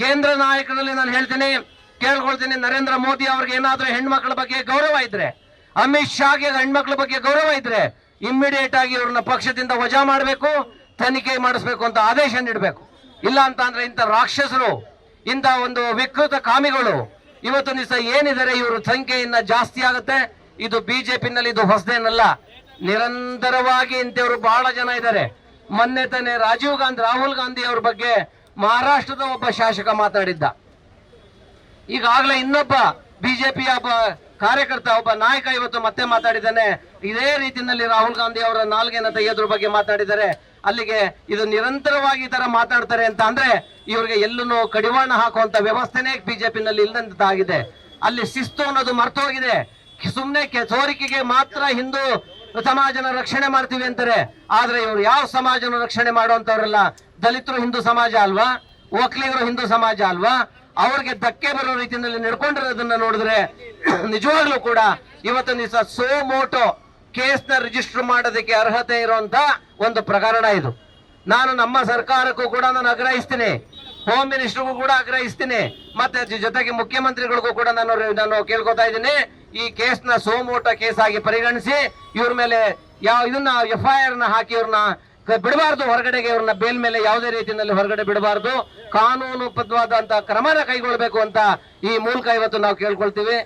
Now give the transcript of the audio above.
ಕೇಂದ್ರ ನಾಯಕರಲ್ಲಿ ನಾನು ಹೇಳ್ತೀನಿ, ಕೇಳ್ಕೊಳ್ತೀನಿ, ನರೇಂದ್ರ ಮೋದಿ ಅವ್ರಿಗೆ ಏನಾದ್ರೂ ಹೆಣ್ಮಕ್ಳ ಬಗ್ಗೆ ಗೌರವ ಇದ್ರೆ, ಅಮಿತ್ ಶಾಗೆ ಹೆಣ್ಮಕ್ಳ ಬಗ್ಗೆ ಗೌರವ ಇದ್ರೆ ಇಮ್ಮಿಡಿಯೇಟ್ ಆಗಿ ಅವ್ರನ್ನ ಪಕ್ಷದಿಂದ ವಜಾ ಮಾಡಬೇಕು, ತನಿಖೆ ಮಾಡಿಸ್ಬೇಕು ಅಂತ ಆದೇಶ ನೀಡಬೇಕು. ಇಲ್ಲ ಅಂತ ಅಂದ್ರೆ ಇಂಥ ರಾಕ್ಷಸರು, ಇಂಥ ಒಂದು ವಿಕೃತ ಕಾಮಿಗಳು, ಇವತ್ತು ದಿವಸ ಏನಿದ್ದಾರೆ ಇವ್ರ ಸಂಖ್ಯೆ ಇನ್ನ ಜಾಸ್ತಿ ಆಗುತ್ತೆ. ಇದು ಬಿಜೆಪಿನಲ್ಲಿ ಇದು ಹೊಸದೇನಲ್ಲ, ನಿರಂತರವಾಗಿ ಇಂಥವ್ರು ಬಹಳ ಜನ ಇದ್ದಾರೆ. ಮೊನ್ನೆ ತಾನೆ ರಾಜೀವ್ ಗಾಂಧಿ, ರಾಹುಲ್ ಗಾಂಧಿ ಅವ್ರ ಬಗ್ಗೆ ಮಹಾರಾಷ್ಟ್ರದ ಒಬ್ಬ ಶಾಸಕ ಮಾತಾಡಿದ್ದ ಈಗಾಗಲೇ ಇನ್ನೊಬ್ಬ ಬಿಜೆಪಿಯ ಒಬ್ಬ ಕಾರ್ಯಕರ್ತ, ಒಬ್ಬ ನಾಯಕ ಇವತ್ತು ಮತ್ತೆ ಮಾತಾಡಿದ್ದಾನೆ. ಇದೇ ರೀತಿಯಲ್ಲಿ ರಾಹುಲ್ ಗಾಂಧಿ ಅವರ ನಾಲ್ಗೆನ ತೆಗೆಯೋದ್ರ ಬಗ್ಗೆ ಮಾತಾಡಿದ್ದಾರೆ. ಅಲ್ಲಿಗೆ ಇದು ನಿರಂತರವಾಗಿ ಈ ತರ ಮಾತಾಡ್ತಾರೆ ಅಂತ ಅಂದ್ರೆ ಇವರಿಗೆ ಎಲ್ಲೂ ಕಡಿವಾಣ ಹಾಕುವಂತ ವ್ಯವಸ್ಥೆನೇ ಬಿಜೆಪಿನಲ್ಲಿ ಇಲ್ಲದಂತಾಗಿದೆ ಅಲ್ಲಿ ಶಿಸ್ತು ಅನ್ನೋದು ಮರ್ತೋಗಿದೆ. ಸುಮ್ನೆ ಕೆ- ಸೋರಿಕೆಗೆ ಮಾತ್ರ ಹಿಂದೂ ಸಮಾಜನ ರಕ್ಷಣೆ ಮಾಡ್ತೀವಿ ಅಂತಾರೆ. ಆದ್ರೆ ಇವರು ಯಾವ ಸಮಾಜನ ರಕ್ಷಣೆ ಮಾಡುವಂತವ್ರಲ್ಲ? ದಲಿತರು ಹಿಂದೂ ಸಮಾಜ ಅಲ್ವಾ? ಒಕ್ಕಲಿಗರು ಹಿಂದೂ ಸಮಾಜ ಅಲ್ವಾ? ಅವ್ರಿಗೆ ಧಕ್ಕೆ ಬರೋ ರೀತಿಯಲ್ಲಿ ನಡ್ಕೊಂಡಿರೋದನ್ನ ನೋಡಿದ್ರೆ ನಿಜವಾಗ್ಲೂ ಕೂಡ ಇವತ್ತಿನ ದಿವಸ ಸೋ ಮೋಟೋ ಕೇಸ್ನ ರಿಜಿಸ್ಟರ್ ಮಾಡೋದಕ್ಕೆ ಅರ್ಹತೆ ಇರುವಂತ ಒಂದು ಪ್ರಕರಣ ಇದು. ನಾನು ನಮ್ಮ ಸರ್ಕಾರಕ್ಕೂ ಕೂಡ ನಾನು ಆಗ್ರಹಿಸ್ತೀನಿ. ಹೋಮ್ ಮಿನಿಸ್ಟರ್ಗೂ ಕೂಡ ಆಗ್ರಹಿಸ್ತೀನಿ. ಮತ್ತೆ ಜೊತೆಗೆ ಮುಖ್ಯಮಂತ್ರಿಗಳಿಗೂ ಕೂಡ ನಾನು ನಾನು ಕೇಳ್ಕೊತಾ ಇದ್ದೀನಿ. ಈ ಕೇಸ್ನ ಸೋಮೋಟ ಕೇಸ್ ಆಗಿ ಪರಿಗಣಿಸಿ ಇವ್ರ ಮೇಲೆ ಯಾವ ಇದನ್ನ ಎಫ್ ಐ ಆರ್ನ ಹಾಕಿ ಇವ್ರನ್ನ ಬಿಡಬಾರ್ದು, ಹೊರಗಡೆಗೆ ಇವ್ರನ್ನ ಬೇಲ್ ಮೇಲೆ ಯಾವುದೇ ರೀತಿಯಲ್ಲಿ ಹೊರಗಡೆ ಬಿಡಬಾರ್ದು. ಕಾನೂನುಬದ್ಧವಾದಂತಹ ಕ್ರಮನ ಕೈಗೊಳ್ಳಬೇಕು ಅಂತ ಈ ಮೂಲಕ ಇವತ್ತು ನಾವು ಕೇಳ್ಕೊಳ್ತೀವಿ.